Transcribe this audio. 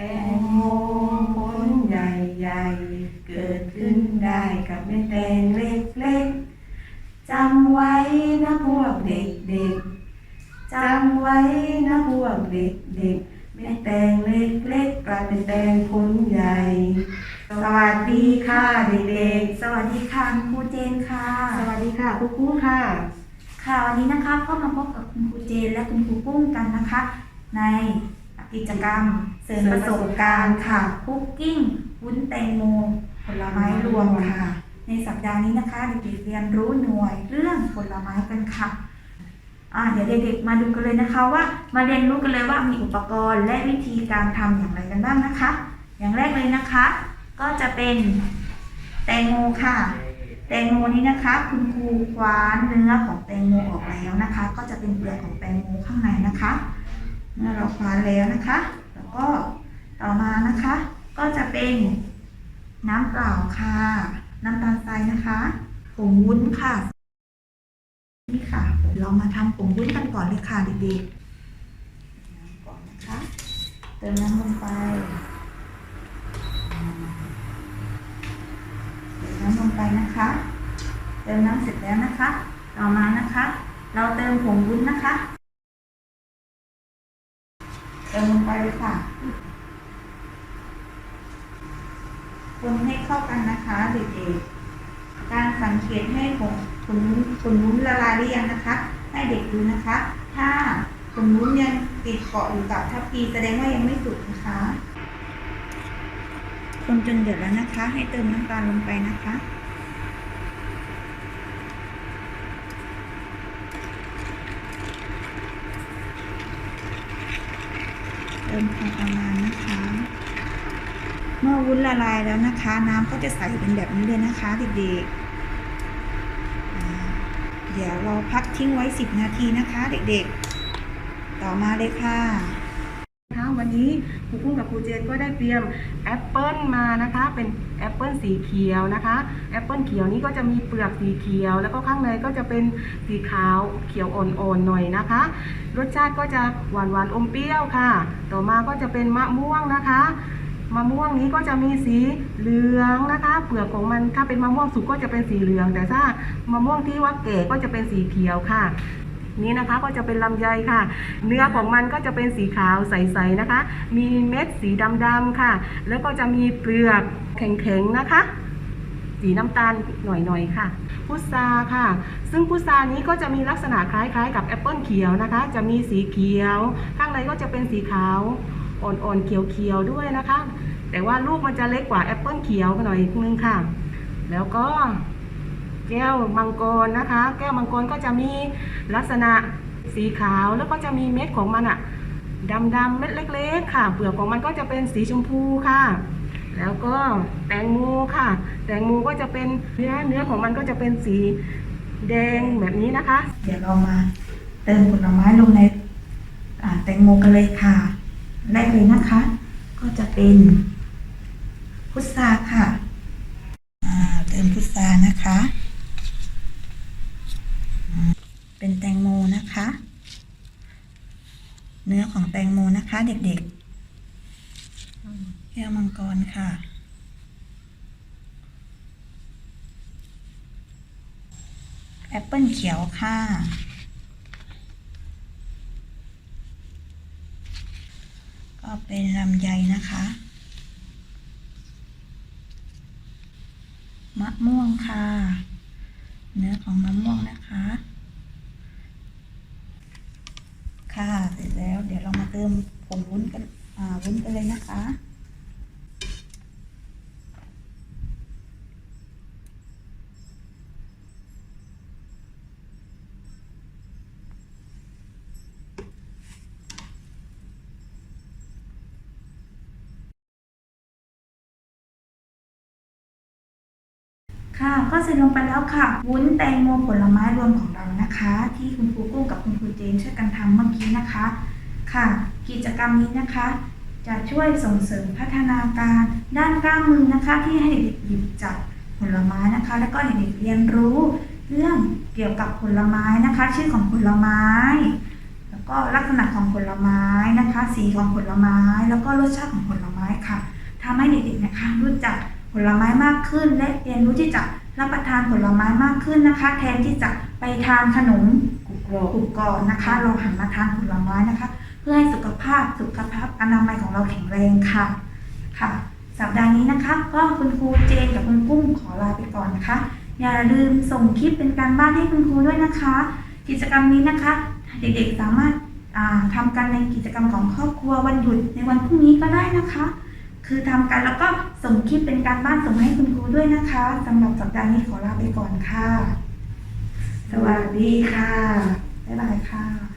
แตงโมผลใหญ่ๆ เกิดขึ้นได้กับเม็ดแตงเล็กๆจำไว้นะพวกเด็กๆจำไว้นะพวกเด็กๆเม็ดแตงเล็กๆกลายเป็นแตงผลใหญ่ สวัสดีค่ะเด็กๆ สวัสดีค่ะคุณครูเจนค่ะ สวัสดีค่ะคุณครูค่ะ ค่ะวันนี้นะคะก็มาพบกับคุณครูเจนและคุณครูปุ้งกันนะคะ ใน กิจกรรม เสริมประสบการณ์ค่ะ คุกกิ้ง วุ้นแตงโม ผลไม้รวมค่ะ ในสัปดาห์นี้นะคะเด็กๆเรียนรู้หน่วยเรื่องผลไม้กันค่ะอ่าเดี๋ยวเด็กๆมาดูกันเลยนะคะว่า มาเรียนรู้กันเลยว่ามีอุปกรณ์และวิธีการทำอย่างไรกันบ้างนะคะ อย่างแรกเลยนะคะ ก็จะเป็นแตงโมค่ะ แตงโมนี้นะคะ คุณครูคว้านเนื้อของแตงโมออกแล้วนะคะ ก็จะเป็นเปลือกของแตงโมข้างในนะคะ เมื่อเราคว้านแล้วนะคะ แล้วก็ต่อมานะคะ ก็จะเป็นน้ำเปล่าค่ะ น้ำตาลทรายนะคะผงวุ้นค่ะ นี่ค่ะ เรามาทำผงวุ้นกันก่อนเลยค่ะเด็กๆน้ำก่อนนะคะ เติมน้ำลงไปเติมน้ำลงไปนะคะ เติมน้ำเสร็จแล้วนะคะ ต่อมานะคะ เราเติมผงวุ้นนะคะ เติมลงไปเลยค่ะ คนให้เข้ากันนะคะเด็กๆ การสังเกตให้ผงผงวุ้นผงวุ้นละลายหรือยังนะคะ ให้เด็กดูนะคะ ถ้าผงวุ้นยังติดเกาะอยู่กับทัพพีแสดงว่ายังไม่สุกนะคะ คนจนเดือดแล้วนะคะ ให้เติมน้ำตาลลงไปนะคะ เติมพอประมาณนะคะ เมื่อวุ้นละลายแล้วนะคะ น้ำก็จะใสเป็นแบบนี้เลยนะคะเด็กๆเดี๋ยวเราพักทิ้งไว้ 10 นาทีนะคะ เด็กๆ ต่อมาเลยค่ะ วันนี้ครูกุ้งกับครูเจนก็ได้เตรียมแอปเปิลมานะคะ เป็นแอปเปิลสีเขียวนะคะแอปเปิลเขียวนี้ก็จะมีเปลือกสีเขียว แล้วก็ข้างในก็จะเป็นสีขาวเขียวอ่อนๆหน่อยนะคะ รสชาติก็จะหวานหวานๆอมเปรี้ยวค่ะ ต่อมาก็จะเป็นมะม่วงนะคะมะม่วงนี้ก็จะมีสีเหลืองนะคะ เปลือกของมันถ้าเป็นมะม่วงสุกก็จะเป็นสีเหลือง แต่ถ้ามะม่วงที่ว่าแก่ก็จะเป็นสีเขียวค่ะ นี้นะคะก็จะเป็นลำไยค่ะ เนื้อของมันก็จะเป็นสีขาวใสๆนะคะ มีเม็ดสีดำๆค่ะ แล้วก็จะมีเปลือกแข็งๆนะคะ สีน้ำตาลหน่อยๆค่ะ พุทราค่ะ ซึ่งพุทรานี้ก็จะมีลักษณะคล้ายๆ กับแอปเปิลเขียวนะคะ จะมีสีเขียว ข้างในก็จะเป็นสีขาวอ่อนๆเขียวๆด้วยนะคะ แต่ว่าลูกมันจะเล็กกว่าแอปเปิลเขียวหน่อยนึงค่ะ แล้วก็ แก้วมังกรนะคะ แก้วมังกรก็จะมีลักษณะสีขาวแล้วก็จะมีเม็ดของมันอะดำๆเม็ดเล็ก ๆ ค่ะ เปลือกของมันก็จะเป็นสีชมพูค่ะ แล้วก็แตงโมค่ะ แตงโมก็จะเป็นเนื้อเนื้อของมันก็จะเป็นสีแดงแบบนี้นะคะ เดี๋ยวเรามาเติมผลไม้ลงในแตงโมกันเลยค่ะแรกเลยนะคะ ก็จะเป็นพุทราค่ะอ่าเติมพุทรานะคะอืมเป็นแตงโมนะคะ เนื้อของแตงโมนะคะ เด็กๆแก้วมังกรค่ะ แอปเปิลเขียวค่ะก็เป็นลำไยนะคะ มะม่วงค่ะ เนื้อของมะม่วงนะคะ ค่ะเสร็จแล้วเดี๋ยวเรามาเติมผงวุ้นกันอ่าวุ้นกันเลยนะคะค่ะก็เสร็จลงไปแล้วค่ะ วุ้นแตงโมผลไม้รวมของเรา นะคะ ที่คุณครูกุ้งกับคุณครูเจนช่วยกันทำเมื่อกี้นะคะ ค่ะ กิจกรรมนี้นะคะ จะช่วยส่งเสริมพัฒนาการด้านกล้ามมือนะคะ ที่ให้เด็กหยิบจับผลไม้นะคะ แล้วก็เด็กเรียนรู้ เรื่องเกี่ยวกับผลไม้นะคะ ชื่อของผลไม้แล้วก็ลักษณะของผลไม้นะคะ สีของผลไม้ แล้วก็รสชาติของผลไม้ค่ะทำให้เด็กๆนะคะ รู้จักผลไม้มากขึ้นและเรียนรู้ที่จะ รับประทานผลไม้มากขึ้นนะคะ แทนที่จะไปทานขนมกรุบกรอบกรุบกรอบนะคะ เราหันมาทานผลไม้นะคะ เพื่อให้สุขภาพสุขภาพอนามัยของเราแข็งแรงค่ะค่ะ สัปดาห์นี้นะคะก็คุณครูเจนกับคุณกุ้งขอลาไปก่อนนะคะ อย่าลืมส่งคลิปเป็นการบ้านให้คุณครูด้วยนะคะ กิจกรรมนี้นะคะ เด็กๆสามารถอ่าทำกันในกิจกรรมของครอบครัววันหยุดในวันพรุ่งนี้ก็ได้นะคะ คือทำกันแล้วก็ส่งคลิปเป็นการบ้านส่งให้คุณครูด้วยนะคะสำหรับสัปดาห์นี้ขอลาไปก่อนค่ะ สวัสดีค่ะ บ๊ายบายค่ะ